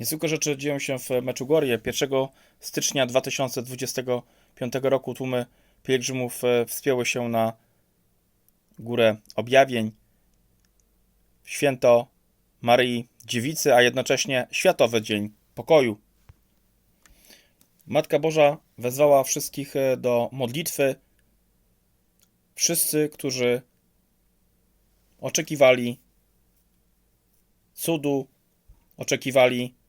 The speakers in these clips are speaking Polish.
Niezwykłe rzeczy dzieją się w Meczugorje. 1 stycznia 2025 roku tłumy pielgrzymów e, wspięły się na górę objawień święto Maryi Dziewicy, a jednocześnie Światowy Dzień Pokoju. Matka Boża wezwała wszystkich e, do modlitwy. Wszyscy, którzy oczekiwali cudu, oczekiwali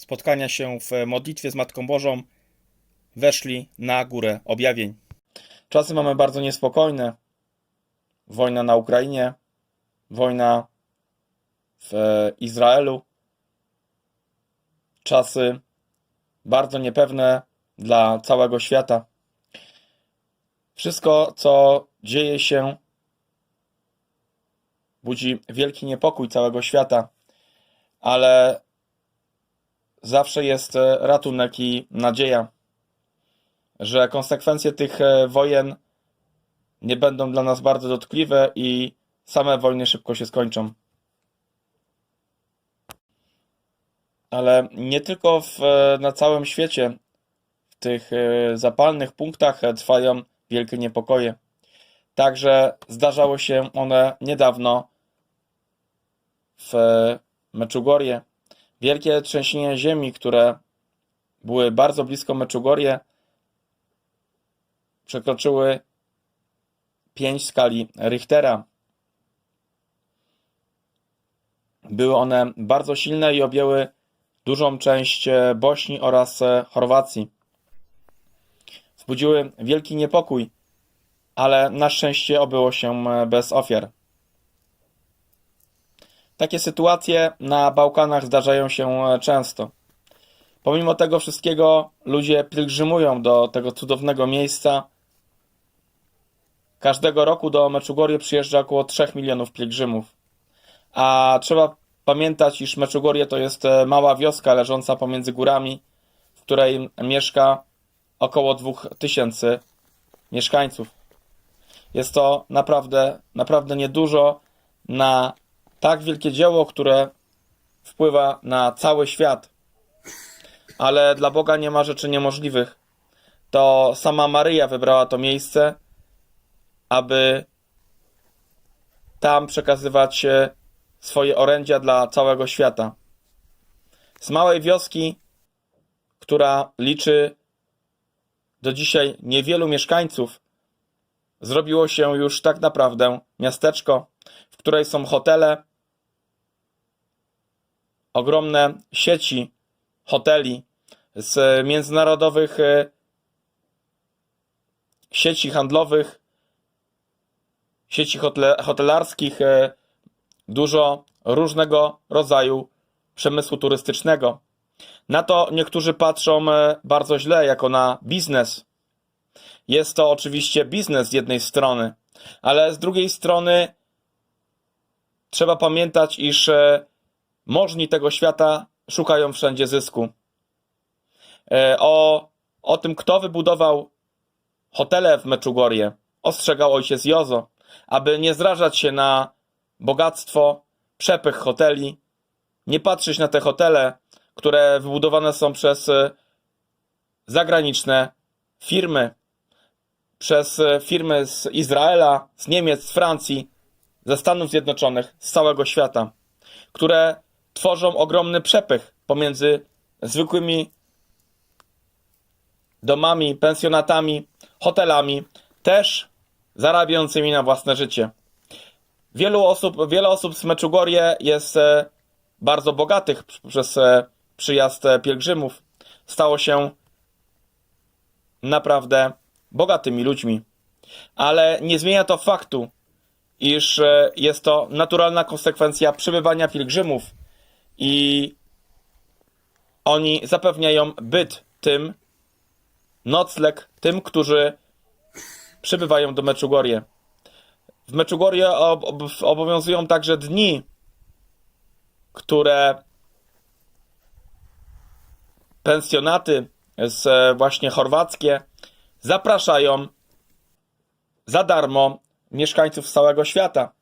spotkania się w modlitwie z Matką Bożą, weszli na górę objawień. Czasy mamy bardzo niespokojne. Wojna na Ukrainie, wojna w Izraelu. Czasy bardzo niepewne dla całego świata. Wszystko, co dzieje się, budzi wielki niepokój całego świata, ale zawsze jest e, ratunek i nadzieja, że konsekwencje tych e, wojen nie będą dla nas bardzo dotkliwe i same wojny szybko się skończą. Ale nie tylko w, e, na całym świecie, w tych zapalnych punktach trwają wielkie niepokoje. Także zdarzały się one niedawno w Meczugorje. Wielkie trzęsienia ziemi, które były bardzo blisko Meczugorje, przekroczyły 5 skali Richtera. Były one bardzo silne i objęły dużą część e, Bośni oraz e, Chorwacji. Wzbudziły wielki niepokój, ale na szczęście obyło się e, bez ofiar. Takie sytuacje na Bałkanach zdarzają się e, często. Pomimo tego wszystkiego ludzie pielgrzymują do tego cudownego miejsca. Każdego roku do Meczugorje przyjeżdża około 3 milionów pielgrzymów. A trzeba pamiętać, iż Meczugorje to jest e, mała wioska leżąca pomiędzy górami, w której mieszka około 2000 mieszkańców. Jest to naprawdę, naprawdę niedużo na tak wielkie dzieło, które wpływa na cały świat. Ale dla Boga nie ma rzeczy niemożliwych. To sama Maryja wybrała to miejsce, aby tam przekazywać swoje orędzia dla całego świata. Z małej wioski, która liczy do dzisiaj niewielu mieszkańców, zrobiło się już tak naprawdę miasteczko, w której są hotele, ogromne sieci hoteli z międzynarodowych e, sieci handlowych, sieci hotelarskich, e, dużo różnego rodzaju przemysłu turystycznego. Na to niektórzy patrzą e, bardzo źle, jako na biznes. Jest to oczywiście biznes z jednej strony, ale z drugiej strony trzeba pamiętać, iż możni tego świata szukają wszędzie zysku. E, O, o tym, kto wybudował hotele w Meczugorje, ostrzegał ojciec Jozo, aby nie zrażać się na bogactwo, przepych hoteli, nie patrzeć na te hotele, które wybudowane są przez e, zagraniczne firmy, przez e, firmy z Izraela, z Niemiec, z Francji, ze Stanów Zjednoczonych, z całego świata, które tworzą ogromny przepych pomiędzy zwykłymi domami, pensjonatami, hotelami, też zarabiającymi na własne życie. Wielu osób, wiele osób z Meczugorje jest e, bardzo bogatych przez e, przyjazd e, pielgrzymów. Stało się naprawdę bogatymi ludźmi. Ale nie zmienia to faktu, iż jest to naturalna konsekwencja przybywania pielgrzymów i oni zapewniają byt tym, nocleg tym, którzy przybywają do Meczugorje. W Meczugorje ob ob obowiązują także dni, które pensjonaty z właśnie chorwackie zapraszają za darmo mieszkańców z całego świata.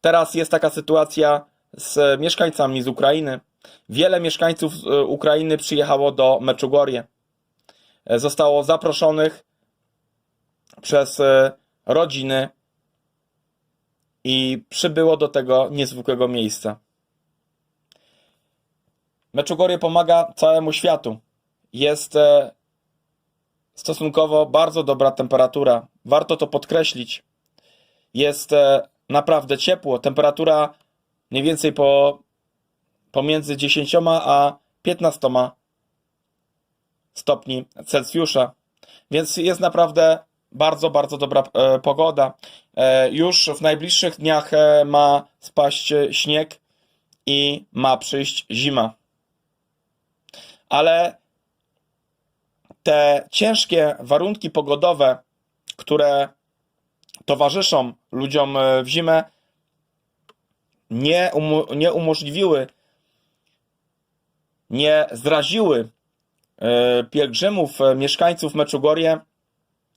Teraz jest taka sytuacja z mieszkańcami z Ukrainy. Wiele mieszkańców e, Ukrainy przyjechało do Meczugorje. E, Zostało zaproszonych przez e, rodziny i przybyło do tego niezwykłego miejsca. Meczugorje pomaga całemu światu. Jest stosunkowo bardzo dobra temperatura. Warto to podkreślić. Jest naprawdę ciepło. Temperatura mniej więcej po, pomiędzy 10 a 15 stopni Celsjusza. Więc jest naprawdę bardzo, bardzo dobra e, pogoda. E, już w najbliższych dniach e, ma spaść śnieg i ma przyjść zima. Ale te ciężkie warunki pogodowe, które towarzyszą ludziom w zimę, nie, umo- nie umożliwiły, nie zraziły e, pielgrzymów, e, mieszkańców Meczugorje,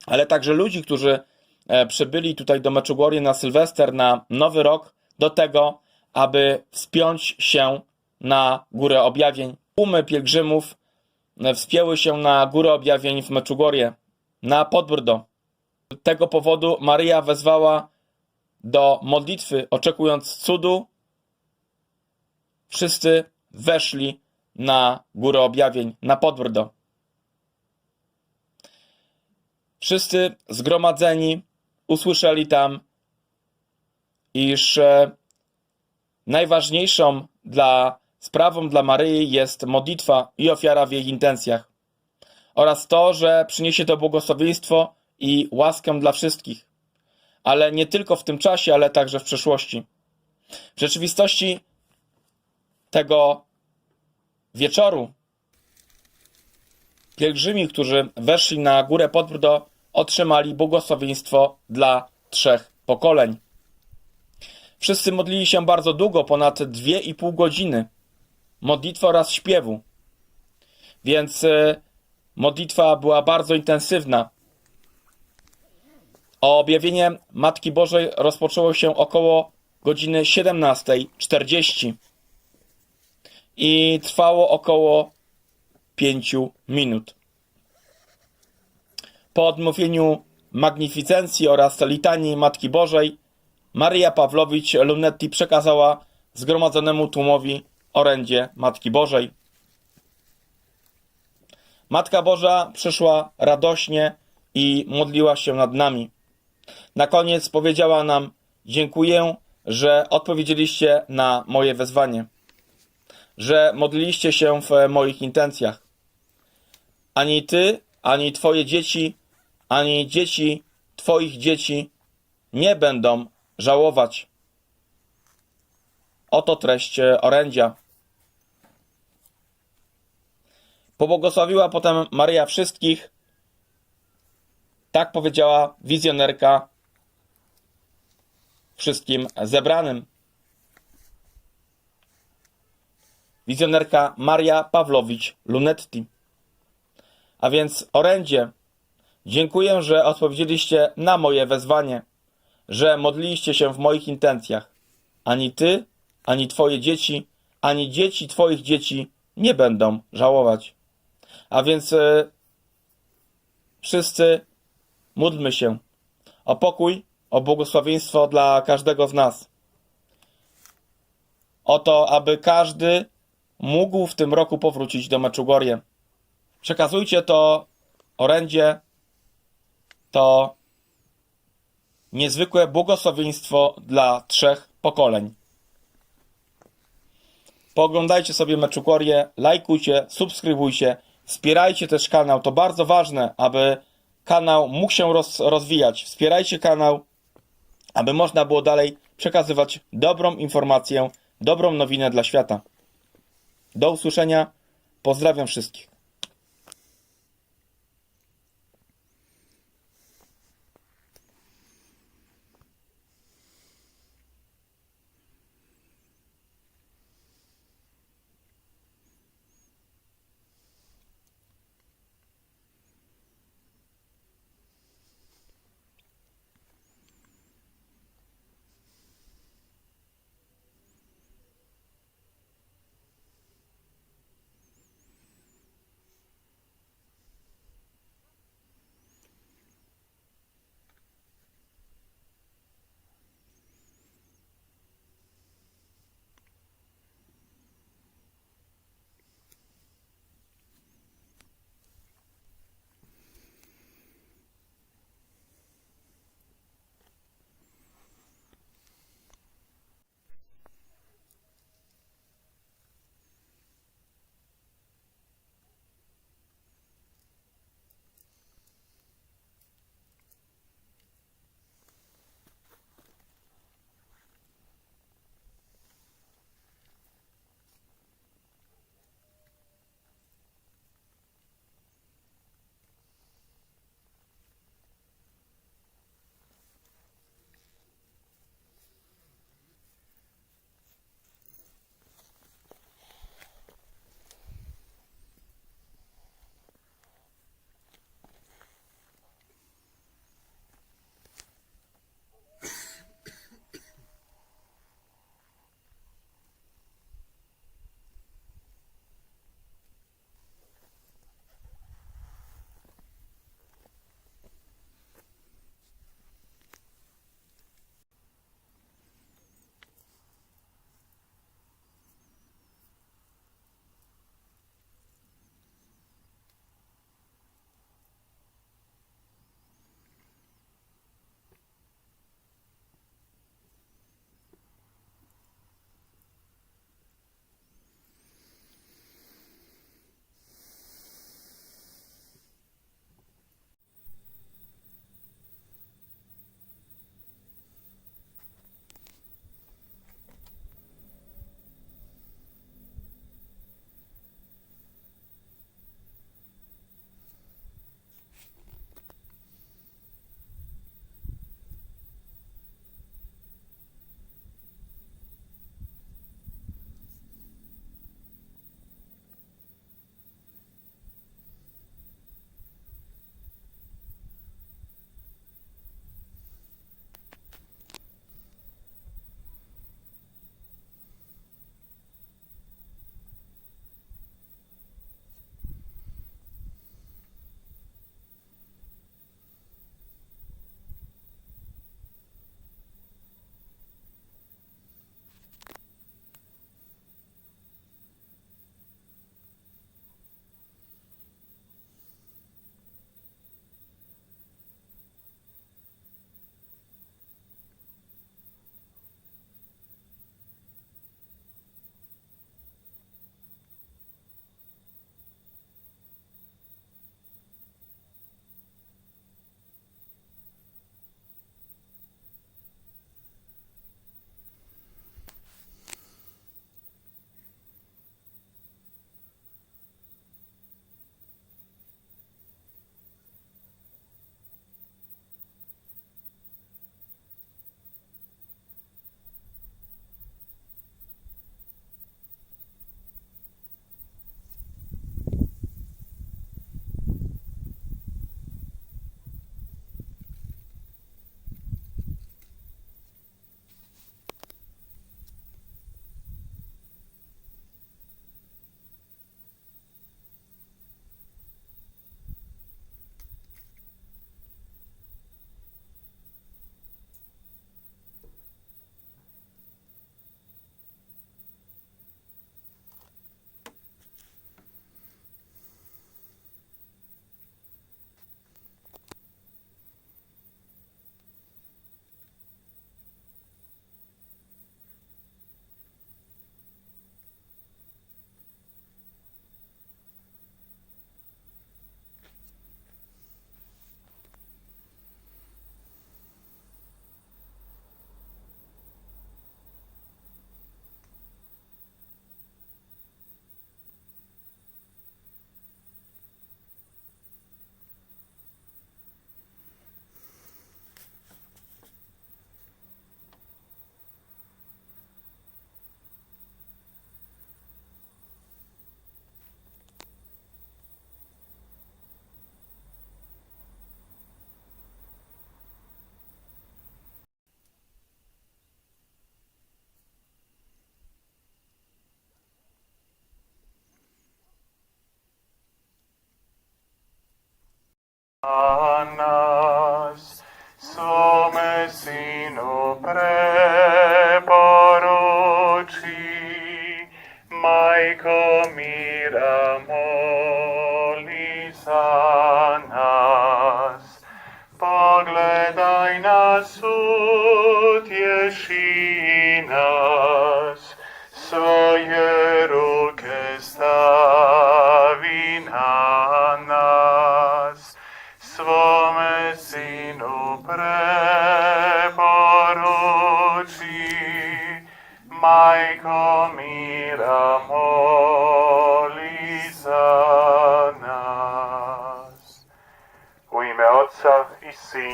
ale także ludzi, którzy e, przybyli tutaj do Meczugorje na Sylwester, na Nowy Rok, do tego, aby wspiąć się na Górę Objawień. Tłumy pielgrzymów wspięły się na Górę Objawień w Meczugorje, na Podbrdo. Z tego powodu Maryja wezwała do modlitwy, oczekując cudu. Wszyscy weszli na Górę Objawień, na Podbrdo. Wszyscy zgromadzeni usłyszeli tam, iż e, najważniejszą dla sprawą dla Maryi jest modlitwa i ofiara w jej intencjach oraz to, że przyniesie to błogosławieństwo i łaskę dla wszystkich, ale nie tylko w tym czasie, ale także w przyszłości. W rzeczywistości tego wieczoru pielgrzymi, którzy weszli na górę Podbrdo, otrzymali błogosławieństwo dla trzech pokoleń. Wszyscy modlili się bardzo długo, ponad dwie i pół godziny. Modlitwa oraz śpiewu. Więc e, modlitwa była bardzo intensywna. Objawienie Matki Bożej rozpoczęło się około godziny 17.40 i trwało około 5 minut. Po odmówieniu magnificencji oraz litanii Matki Bożej, Maria Pawlowicz Lunetti przekazała zgromadzonemu tłumowi orędzie Matki Bożej. Matka Boża przyszła radośnie i modliła się nad nami. Na koniec powiedziała nam: Dziękuję, że odpowiedzieliście na moje wezwanie, że modliliście się w moich intencjach. Ani ty, ani twoje dzieci, ani dzieci twoich dzieci nie będą żałować. Oto treść orędzia. Pobłogosławiła potem Maryja wszystkich. Tak powiedziała wizjonerka wszystkim zebranym. Wizjonerka Maria Pawlowicz Lunetti. A więc orędzie. Dziękuję, że odpowiedzieliście na moje wezwanie, że modliliście się w moich intencjach. Ani ty, ani twoje dzieci, ani dzieci twoich dzieci nie będą żałować. A więc e, wszyscy módlmy się o pokój, o błogosławieństwo dla każdego z nas. O to, aby każdy mógł w tym roku powrócić do Meczugorje. Przekazujcie to orędzie, to niezwykłe błogosławieństwo dla trzech pokoleń. Pooglądajcie sobie Meczugorje, lajkujcie, subskrybujcie, wspierajcie też kanał. To bardzo ważne, aby kanał mógł się roz, rozwijać. Wspierajcie kanał, aby można było dalej przekazywać dobrą informację, dobrą nowinę dla świata. Do usłyszenia. Pozdrawiam wszystkich.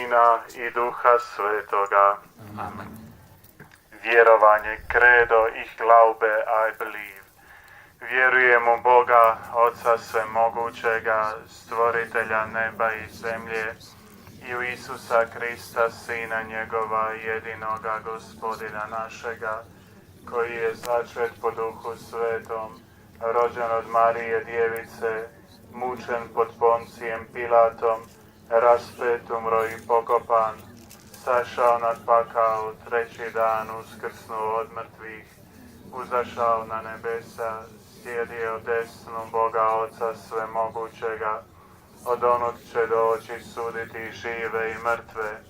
Sina i Duha Svetoga. Vjerovanje, credo i glaube, I believe. Vjerujem u Boga, Oca Svemogućega, stvoritelja neba i zemlje, i u Isusa Krista, Sina njegova, jedinoga gospodina našega, koji je začet po duhu svetom, rođen od Marije djevice, mučen pod Poncijem Pilatom, raspet, umro i pokopan, sašao nad pakao, treći dan uskrsnuo od mrtvih, uzašao na nebesa, sjedio desnu Boga Oca Svemogućega, od onog će doći suditi žive i mrtve.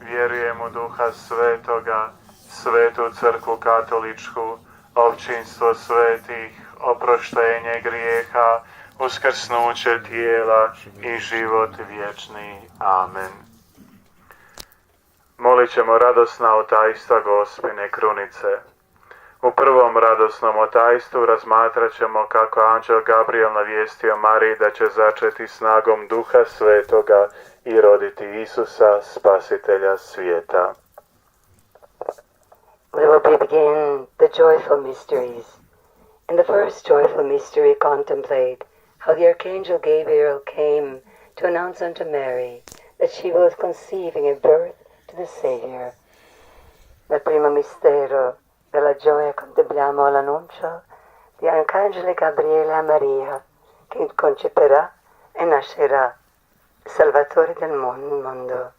Vjerujem u duha svetoga, svetu crkvu katoličku, općinstvo svetih, oproštenje grijeha, uskrsnuće tijela i život vječni. Amen. Molit ćemo radosna otajstva gospine krunice. U prvom radosnom otajstvu razmatrat ćemo kako anđel Gabriel navijestio Mariji da će začeti snagom duha svetoga i roditi Isusa, spasitelja svijeta. We will begin the joyful mysteries. In the first joyful mystery, contemplate how the archangel Gabriel came to announce unto Mary that she was conceiving a birth to the Savior. Nel primo mistero della gioia contempliamo l'annuncio di Arcangelo Gabriele a Maria che conceperà e nascerà Salvatore del mon- mondo.